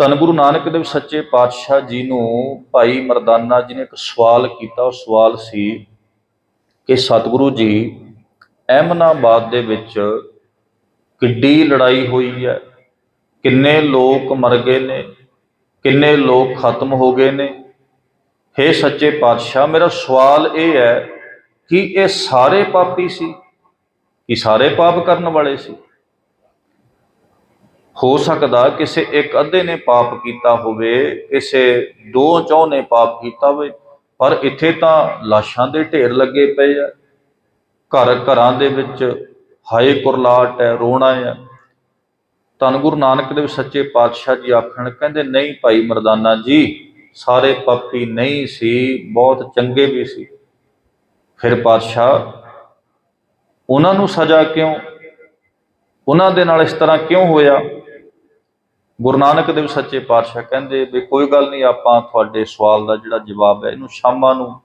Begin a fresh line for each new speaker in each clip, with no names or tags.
ਧੰਨ ਗੁਰੂ ਨਾਨਕ ਦੇਵ ਸੱਚੇ ਪਾਤਸ਼ਾਹ ਜੀ ਨੂੰ ਭਾਈ ਮਰਦਾਨਾ ਜੀ ਨੇ ਇੱਕ ਸਵਾਲ ਕੀਤਾ। ਉਹ ਸਵਾਲ ਸੀ ਕਿ ਸਤਿਗੁਰੂ ਜੀ ਅਹਿਮਨਾਬਾਦ ਦੇ ਵਿੱਚ ਕਿੱਡੀ ਲੜਾਈ ਹੋਈ ਹੈ? ਕਿੰਨੇ ਲੋਕ ਮਰ ਗਏ ਨੇ? ਕਿੰਨੇ ਲੋਕ ਖਤਮ ਹੋ ਗਏ ਨੇ? हे ਸੱਚੇ ਪਾਤਸ਼ਾਹ, ਮੇਰਾ ਸਵਾਲ ਇਹ ਹੈ ਕਿ ਇਹ ਸਾਰੇ ਪਾਪੀ ਸੀ? ਕਿ ਸਾਰੇ ਪਾਪ ਕਰਨ ਵਾਲੇ ਸੀ? ਹੋ ਸਕਦਾ ਕਿਸੇ ਇੱਕ ਅੱਧੇ ਨੇ ਪਾਪ ਕੀਤਾ ਹੋਵੇ, ਕਿਸੇ ਦੋ ਚੌ ਨੇ ਪਾਪ ਕੀਤਾ ਹੋਵੇ, ਪਰ ਇੱਥੇ ਤਾਂ ਲਾਸ਼ਾਂ ਦੇ ਢੇਰ ਲੱਗੇ ਪਏ ਆ। ਘਰ ਘਰਾਂ ਦੇ ਵਿੱਚ ਹਾਏ ਕੁਰਲਾਟ ਹੈ, ਰੋਣਾ ਹੈ। ਧੰਨ ਗੁਰੂ ਨਾਨਕ ਦੇਵ ਸੱਚੇ ਪਾਤਸ਼ਾਹ ਜੀ ਆਖਣ, ਕਹਿੰਦੇ, ਨਹੀਂ ਭਾਈ ਮਰਦਾਨਾ ਜੀ, ਸਾਰੇ ਪਾਪੀ ਨਹੀਂ ਸੀ, ਬਹੁਤ ਚੰਗੇ ਵੀ ਸੀ। ਫਿਰ ਪਾਤਸ਼ਾਹ, ਉਹਨਾਂ ਨੂੰ ਸਜ਼ਾ ਕਿਉਂ? ਉਹਨਾਂ ਦੇ ਨਾਲ ਇਸ ਤਰ੍ਹਾਂ ਕਿਉਂ ਹੋਇਆ? ਗੁਰੂ ਨਾਨਕ ਦੇਵ ਸੱਚੇ ਪਾਤਸ਼ਾਹ ਕਹਿੰਦੇ ਵੀ ਕੋਈ ਗੱਲ ਨਹੀਂ, ਆਪਾਂ ਤੁਹਾਡੇ ਸਵਾਲ ਦਾ ਜਿਹੜਾ ਜਵਾਬ ਹੈ, ਇਹਨੂੰ ਸ਼ਾਮਾਂ ਨੂੰ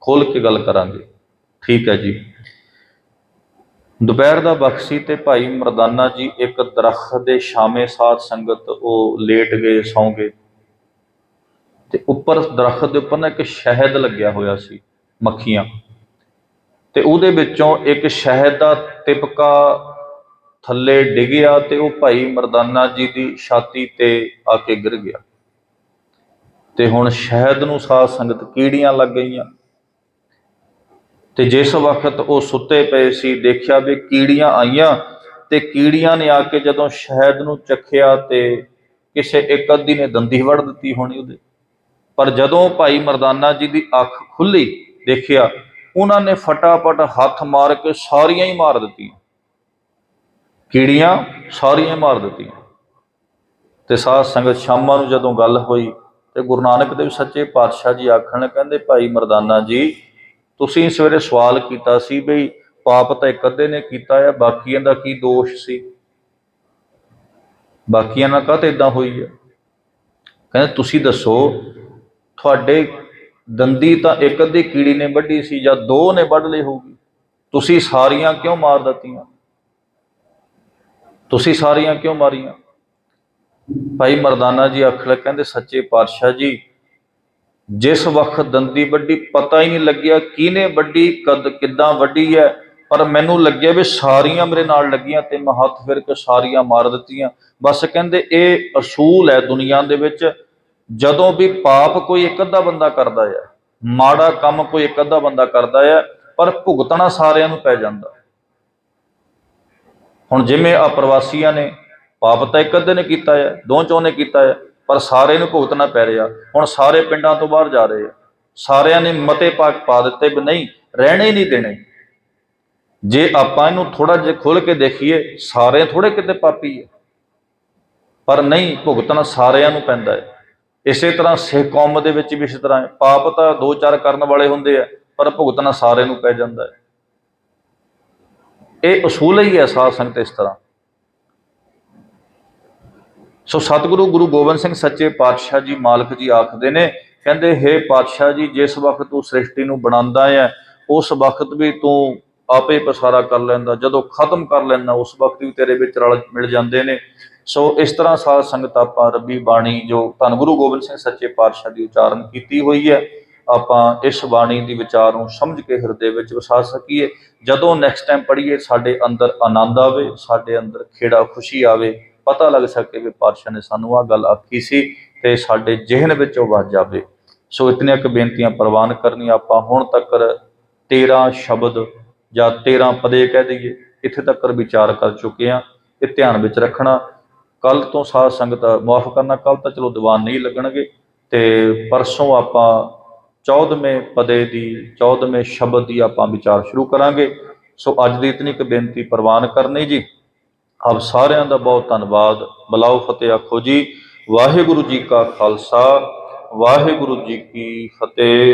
ਖੋਲ ਕੇ ਗੱਲ ਕਰਾਂਗੇ। ਠੀਕ ਹੈ ਜੀ। ਦੁਪਹਿਰ ਦਾ ਬਖਸ਼ੀ ਤੇ ਭਾਈ ਮਰਦਾਨਾ ਜੀ ਇੱਕ ਦਰਖਤ ਦੇ ਛਾਵੇਂ ਸਾਥ ਸੰਗਤ ਉਹ ਲੇਟ ਗਏ, ਸੌਂ ਗਏ। ਤੇ ਉੱਪਰ ਦਰਖਤ ਦੇ ਉੱਪਰ ਨਾ ਇੱਕ ਸ਼ਹਿਦ ਲੱਗਿਆ ਹੋਇਆ ਸੀ, ਮੱਖੀਆਂ। ਤੇ ਉਹਦੇ ਵਿੱਚੋਂ ਇੱਕ ਸ਼ਹਿਦ ਦਾ ਤਿਪਕਾ ਥੱਲੇ ਡਿੱਗਿਆ ਤੇ ਉਹ ਭਾਈ ਮਰਦਾਨਾ ਜੀ ਦੀ ਛਾਤੀ ਤੇ ਆ ਕੇ ਗਿਰ ਗਿਆ। ਤੇ ਹੁਣ ਸ਼ਹਿਦ ਨੂੰ ਸਾਧ ਸੰਗਤ ਕੀੜੀਆਂ ਲੱਗ ਗਈਆਂ। ਤੇ ਜਿਸ ਵਕਤ ਉਹ ਸੁੱਤੇ ਪਏ ਸੀ, ਦੇਖਿਆ ਵੀ ਕੀੜੀਆਂ ਆਈਆਂ ਤੇ ਕੀੜੀਆਂ ਨੇ ਆ ਕੇ ਜਦੋਂ ਸ਼ਹਿਦ ਨੂੰ ਚੱਖਿਆ ਤੇ ਕਿਸੇ ਇੱਕ ਅੱਧੀ ਨੇ ਦੰਦੀ ਵੜ ਦਿੱਤੀ ਹੋਣੀ ਉਹਦੇ। ਪਰ ਜਦੋਂ ਭਾਈ ਮਰਦਾਨਾ ਜੀ ਦੀ ਅੱਖ ਖੁੱਲੀ, ਦੇਖਿਆ, ਉਹਨਾਂ ਨੇ ਫਟਾਫਟ ਹੱਥ ਮਾਰ ਕੇ ਸਾਰੀਆਂ ਹੀ ਮਾਰ ਦਿੱਤੀਆਂ। ਕੀੜੀਆਂ ਸਾਰੀਆਂ ਮਾਰ ਦਿੱਤੀਆਂ। ਤੇ ਸਾਧ ਸੰਗਤ ਸ਼ਾਮਾਂ ਨੂੰ ਜਦੋਂ ਗੱਲ ਹੋਈ, ਤੇ ਗੁਰੂ ਨਾਨਕ ਦੇਵ ਸੱਚੇ ਪਾਤਸ਼ਾਹ ਜੀ ਆਖਣ ਕਹਿੰਦੇ, ਭਾਈ ਮਰਦਾਨਾ ਜੀ, ਤੁਸੀਂ ਸਵੇਰੇ ਸਵਾਲ ਕੀਤਾ ਸੀ ਬਈ ਪਾਪ ਤਾਂ ਇੱਕ ਅੱਧੇ ਨੇ ਕੀਤਾ ਆ, ਬਾਕੀਆਂ ਦਾ ਕੀ ਦੋਸ਼ ਸੀ? ਬਾਕੀਆਂ ਨਾਲ ਕਾਹਤੇ ਇਦਾਂ ਹੋਈ ਹੈ ਕਹਿੰਦੇ, ਤੁਸੀਂ ਦੱਸੋ, ਤੁਹਾਡੇ ਦੰਦੀ ਤਾਂ ਇੱਕ ਅੱਧੀ ਕੀੜੀ ਨੇ ਵੱਢੀ ਸੀ ਜਾਂ ਦੋ ਨੇ ਵੱਢ ਲਈ ਹੋਊਗੀ? ਤੁਸੀਂ ਸਾਰੀਆਂ ਕਿਉਂ ਮਾਰ ਦਿੱਤੀਆਂ? ਤੁਸੀਂ ਸਾਰੀਆਂ ਕਿਉਂ ਮਾਰੀਆਂ? ਭਾਈ ਮਰਦਾਨਾ ਜੀ ਆਖਣ ਕਹਿੰਦੇ, ਸੱਚੇ ਪਾਤਸ਼ਾਹ ਜੀ, ਜਿਸ ਵਕਤ ਦੰਦੀ ਵੱਡੀ, ਪਤਾ ਹੀ ਨਹੀਂ ਲੱਗਿਆ ਕਿਹਨੇ ਵੱਡੀ, ਕਦ ਕਿੱਦਾਂ ਵੱਡੀ ਹੈ, ਪਰ ਮੈਨੂੰ ਲੱਗਿਆ ਵੀ ਸਾਰੀਆਂ ਮੇਰੇ ਨਾਲ ਲੱਗੀਆਂ ਤੇ ਮੈਂ ਹੱਥ ਫਿਰ ਕੇ ਸਾਰੀਆਂ ਮਾਰ ਦਿੱਤੀਆਂ। ਬਸ ਕਹਿੰਦੇ, ਇਹ ਅਸੂਲ ਹੈ ਦੁਨੀਆ ਦੇ ਵਿੱਚ, ਜਦੋਂ ਵੀ ਪਾਪ ਕੋਈ ਇੱਕ ਅੱਧਾ ਬੰਦਾ ਕਰਦਾ ਹੈ ਮਾੜਾ ਕੰਮ ਕੋਈ ਇੱਕ ਅੱਧਾ ਬੰਦਾ ਕਰਦਾ ਹੈ ਪਰ ਭੁਗਤਣਾ ਸਾਰਿਆਂ ਨੂੰ ਪੈ ਜਾਂਦਾ। ਹੁਣ ਜਿਵੇਂ ਆ ਪ੍ਰਵਾਸੀਆਂ ਨੇ ਪਾਪ ਤਾਂ ਇੱਕ ਅੱਧੇ ਨੇ ਕੀਤਾ ਹੈ ਦੋ ਚੋਂ ਨੇ ਕੀਤਾ ਹੈ ਪਰ ਸਾਰੇ ਨੂੰ ਭੁਗਤਣਾ ਪੈ ਰਿਹਾ। ਹੁਣ ਸਾਰੇ ਪਿੰਡਾਂ ਤੋਂ ਬਾਹਰ ਜਾ ਰਹੇ ਆ। ਸਾਰਿਆਂ ਨੇ ਮਤੇ ਪਾਕ ਪਾ ਦਿੱਤੇ ਵੀ ਨਹੀਂ, ਰਹਿਣੇ ਨਹੀਂ ਦੇਣੇ। ਜੇ ਆਪਾਂ ਇਹਨੂੰ ਥੋੜਾ ਜਿਹਾ ਖੋਲ ਕੇ ਦੇਖੀਏ, ਸਾਰੇ ਥੋੜੇ ਕਿਤੇ ਪਾਪੀ ਹੈ ਪਰ ਨਹੀਂ, ਭੁਗਤਣਾ ਸਾਰਿਆਂ ਨੂੰ ਪੈਂਦਾ ਹੈ ਇਸੇ ਤਰ੍ਹਾਂ ਸਿੱਖ ਕੌਮ ਦੇ ਵਿੱਚ ਵੀ ਇਸੇ ਤਰ੍ਹਾਂ ਹੈ ਪਾਪ ਤਾਂ ਦੋ ਚਾਰ ਕਰਨ ਵਾਲੇ ਹੁੰਦੇ ਆ, ਪਰ ਭੁਗਤਣਾ ਸਾਰਿਆਂ ਨੂੰ ਪੈ ਜਾਂਦਾ ਹੈ ਇਹ ਅਸੂਲ ਹੀ ਹੈ ਸਾਧ ਸੰਗਤ ਇਸ ਤਰ੍ਹਾਂ। ਸੋ ਸਤਿਗੁਰੂ ਗੁਰੂ ਗੋਬਿੰਦ ਸਿੰਘ ਸੱਚੇ ਪਾਤਸ਼ਾਹ ਜੀ ਮਾਲਕ ਜੀ ਆਖਦੇ ਨੇ, ਕਹਿੰਦੇ हे ਪਾਤਸ਼ਾਹ ਜੀ, ਜਿਸ ਵਕਤ ਤੂੰ ਸ੍ਰਿਸ਼ਟੀ ਨੂੰ ਬਣਾਉਂਦਾ ਹੈ, ਉਸ ਵਕਤ ਵੀ ਤੂੰ ਆਪੇ ਪਸਾਰਾ ਕਰ ਲੈਂਦਾ। ਜਦੋਂ ਖਤਮ ਕਰ ਲੈਂਦਾ, ਉਸ ਵਕਤ ਵੀ ਤੇਰੇ ਵਿੱਚ ਰਲ ਮਿਲ ਜਾਂਦੇ ਨੇ। ਸੋ ਇਸ ਤਰ੍ਹਾਂ ਸਾਧ ਸੰਗਤ ਆਪਾਂ ਰੱਬੀ ਬਾਣੀ ਜੋ ਧੰਨ ਗੁਰੂ ਗੋਬਿੰਦ ਸਿੰਘ ਸੱਚੇ ਪਾਤਸ਼ਾਹ ਦੀ ਉਚਾਰਨ ਕੀਤੀ ਹੋਈ ਹੈ ਆਪਾਂ ਇਸ ਬਾਣੀ ਦੀ ਵਿਚਾਰ ਨੂੰ ਸਮਝ ਕੇ ਹਿਰਦੇ ਵਿੱਚ ਵਸਾ ਸਕੀਏ। ਜਦੋਂ ਨੈਕਸਟ ਟਾਈਮ ਪੜ੍ਹੀਏ, ਸਾਡੇ ਅੰਦਰ ਆਨੰਦ ਆਵੇ, ਸਾਡੇ ਅੰਦਰ ਖੇੜਾ ਖੁਸ਼ੀ ਆਵੇ, ਪਤਾ ਲੱਗ ਸਕੇ ਵੀ ਪਾਤਸ਼ਾਹ ਨੇ ਸਾਨੂੰ ਆ ਗੱਲ ਆਖੀ ਸੀ ਤੇ ਸਾਡੇ ਜਿਹਨ ਵਿੱਚ ਉਹ ਵੱਜ ਜਾਵੇ। ਸੋ ਇਤਨੀਆਂ ਕੁ ਬੇਨਤੀਆਂ ਪ੍ਰਵਾਨ ਕਰਨੀਆਂ, ਆਪਾਂ ਹੁਣ ਤੱਕ 13 ਸ਼ਬਦ ਜਾਂ 13 ਪਦੇ ਕਹਿ ਦਈਏ, ਇੱਥੇ ਤੱਕ ਵਿਚਾਰ ਕਰ ਚੁੱਕੇ ਆ ਇਹ ਧਿਆਨ ਵਿੱਚ ਰੱਖਣਾ। ਕੱਲ ਤੋਂ ਸਾਧ ਸੰਗਤ ਮਾਫ ਕਰਨਾ ਕੱਲ ਤਾਂ ਚਲੋ ਦੀਵਾਨ ਨਹੀਂ ਲੱਗਣਗੇ ਤੇ ਪਰਸੋਂ ਆਪਾਂ 14ਵੇਂ ਪਦੇ ਦੀ 14ਵੇਂ ਸ਼ਬਦ ਦੀ ਆਪਾਂ ਵਿਚਾਰ ਸ਼ੁਰੂ ਕਰਾਂਗੇ। ਸੋ ਅੱਜ ਦੀ ਇਤਨੀ ਕੁ ਬੇਨਤੀ ਪ੍ਰਵਾਨ ਕਰਨੀ ਜੀ। ਆਪ ਸਾਰਿਆਂ ਦਾ ਬਹੁਤ ਧੰਨਵਾਦ। ਬਲਾਓ ਫਤਿਹ ਆਖੋ ਜੀ। ਵਾਹਿਗੁਰੂ ਜੀ ਕਾ ਖਾਲਸਾ। ਵਾਹਿਗੁਰੂ ਜੀ ਕੀ ਫਤਿਹ।